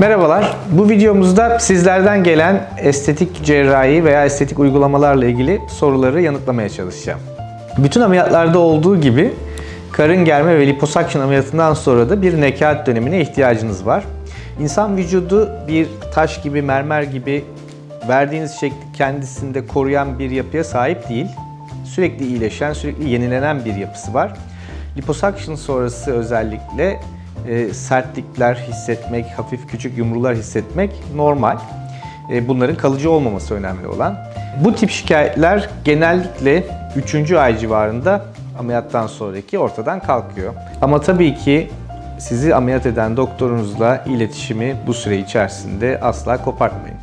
Merhabalar. Bu videomuzda sizlerden gelen estetik cerrahi veya estetik uygulamalarla ilgili soruları yanıtlamaya çalışacağım. Bütün ameliyatlarda olduğu gibi karın germe ve liposuction ameliyatından sonra da bir nekat dönemine ihtiyacınız var. İnsan vücudu bir taş gibi, mermer gibi verdiğiniz şekli kendisinde koruyan bir yapıya sahip değil. Sürekli iyileşen, sürekli yenilenen bir yapısı var. Liposuction sonrası özellikle e, sertlikler hissetmek, hafif küçük yumrular hissetmek normal. E, bunların kalıcı olmaması önemli olan. Bu tip şikayetler genellikle 3. ay civarında ameliyattan sonraki ortadan kalkıyor. Ama tabii ki sizi ameliyat eden doktorunuzla iletişimi bu süre içerisinde asla kopartmayın.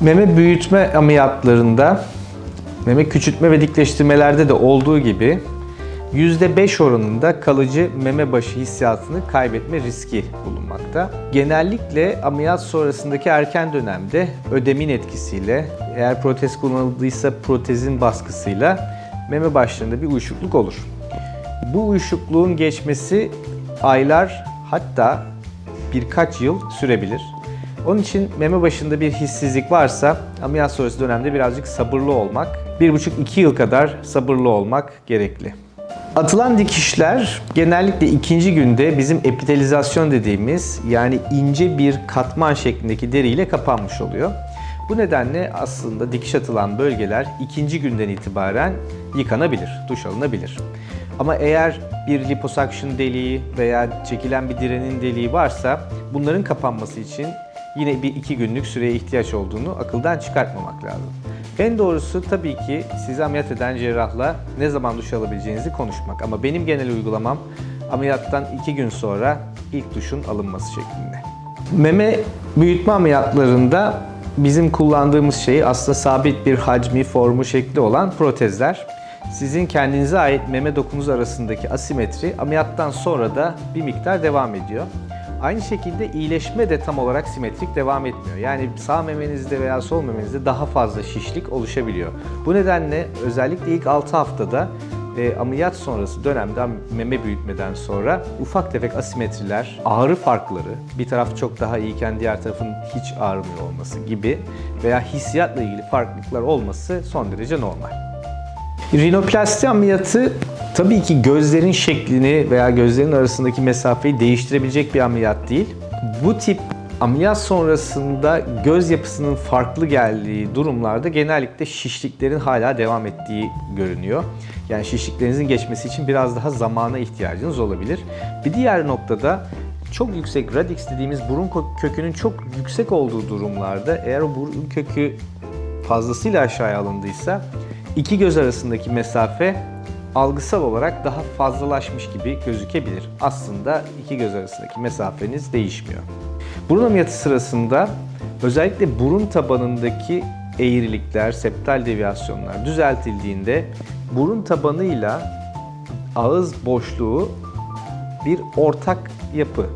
Meme büyütme ameliyatlarında, meme küçültme ve dikleştirmelerde de olduğu gibi %5 oranında kalıcı meme başı hissiyatını kaybetme riski bulunmakta. Genellikle ameliyat sonrasındaki erken dönemde ödemin etkisiyle, eğer protez kullanıldıysa protezin baskısıyla meme başlarında bir uyuşukluk olur. Bu uyuşukluğun geçmesi aylar hatta birkaç yıl sürebilir. Onun için meme başında bir hissizlik varsa ameliyat sonrası dönemde birazcık sabırlı olmak, 1,5-2 yıl kadar sabırlı olmak gerekli. Atılan dikişler genellikle ikinci günde bizim epitelizasyon dediğimiz yani ince bir katman şeklindeki deriyle kapanmış oluyor. Bu nedenle aslında dikiş atılan bölgeler ikinci günden itibaren yıkanabilir, duş alınabilir. Ama eğer bir liposuction deliği veya çekilen bir direnin deliği varsa bunların kapanması için yine bir iki günlük süreye ihtiyaç olduğunu akıldan çıkartmamak lazım. En doğrusu tabii ki sizi ameliyat eden cerrahla ne zaman duş alabileceğinizi konuşmak. Ama benim genel uygulamam ameliyattan iki gün sonra ilk duşun alınması şeklinde. Meme büyütme ameliyatlarında bizim kullandığımız şey aslında sabit bir hacmi, formu, şekli olan protezler. Sizin kendinize ait meme dokunuz arasındaki asimetri ameliyattan sonra da bir miktar devam ediyor. Aynı şekilde iyileşme de tam olarak simetrik devam etmiyor. Yani sağ memenizde veya sol memenizde daha fazla şişlik oluşabiliyor. Bu nedenle özellikle ilk 6 haftada e, ameliyat sonrası dönemde meme büyütmeden sonra ufak tefek asimetriler, ağrı farkları, bir taraf çok daha iyiken diğer tarafın hiç ağrımıyor olması gibi veya hissiyatla ilgili farklılıklar olması son derece normal. Rinoplasti ameliyatı tabii ki gözlerin şeklini veya gözlerin arasındaki mesafeyi değiştirebilecek bir ameliyat değil. Bu tip ameliyat sonrasında göz yapısının farklı geldiği durumlarda genellikle şişliklerin hala devam ettiği görünüyor. Yani şişliklerinizin geçmesi için biraz daha zamana ihtiyacınız olabilir. Bir diğer noktada çok yüksek radix dediğimiz burun kökünün çok yüksek olduğu durumlarda eğer o burun kökü fazlasıyla aşağıya alındıysa iki göz arasındaki mesafe algısal olarak daha fazlalaşmış gibi gözükebilir. Aslında iki göz arasındaki mesafeniz değişmiyor. Burun ameliyatı sırasında özellikle burun tabanındaki eğrilikler, septal deviyasyonlar düzeltildiğinde burun tabanıyla ağız boşluğu bir ortak yapı.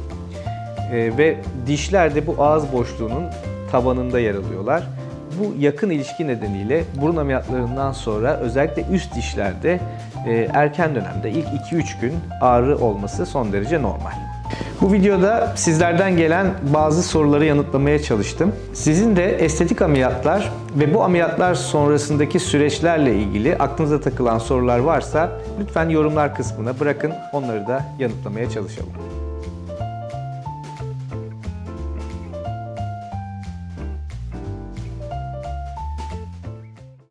Ee, ve dişler de bu ağız boşluğunun tabanında yer alıyorlar. Bu yakın ilişki nedeniyle burun ameliyatlarından sonra özellikle üst dişlerde e, erken dönemde ilk 2-3 gün ağrı olması son derece normal. Bu videoda sizlerden gelen bazı soruları yanıtlamaya çalıştım. Sizin de estetik ameliyatlar ve bu ameliyatlar sonrasındaki süreçlerle ilgili aklınıza takılan sorular varsa lütfen yorumlar kısmına bırakın onları da yanıtlamaya çalışalım.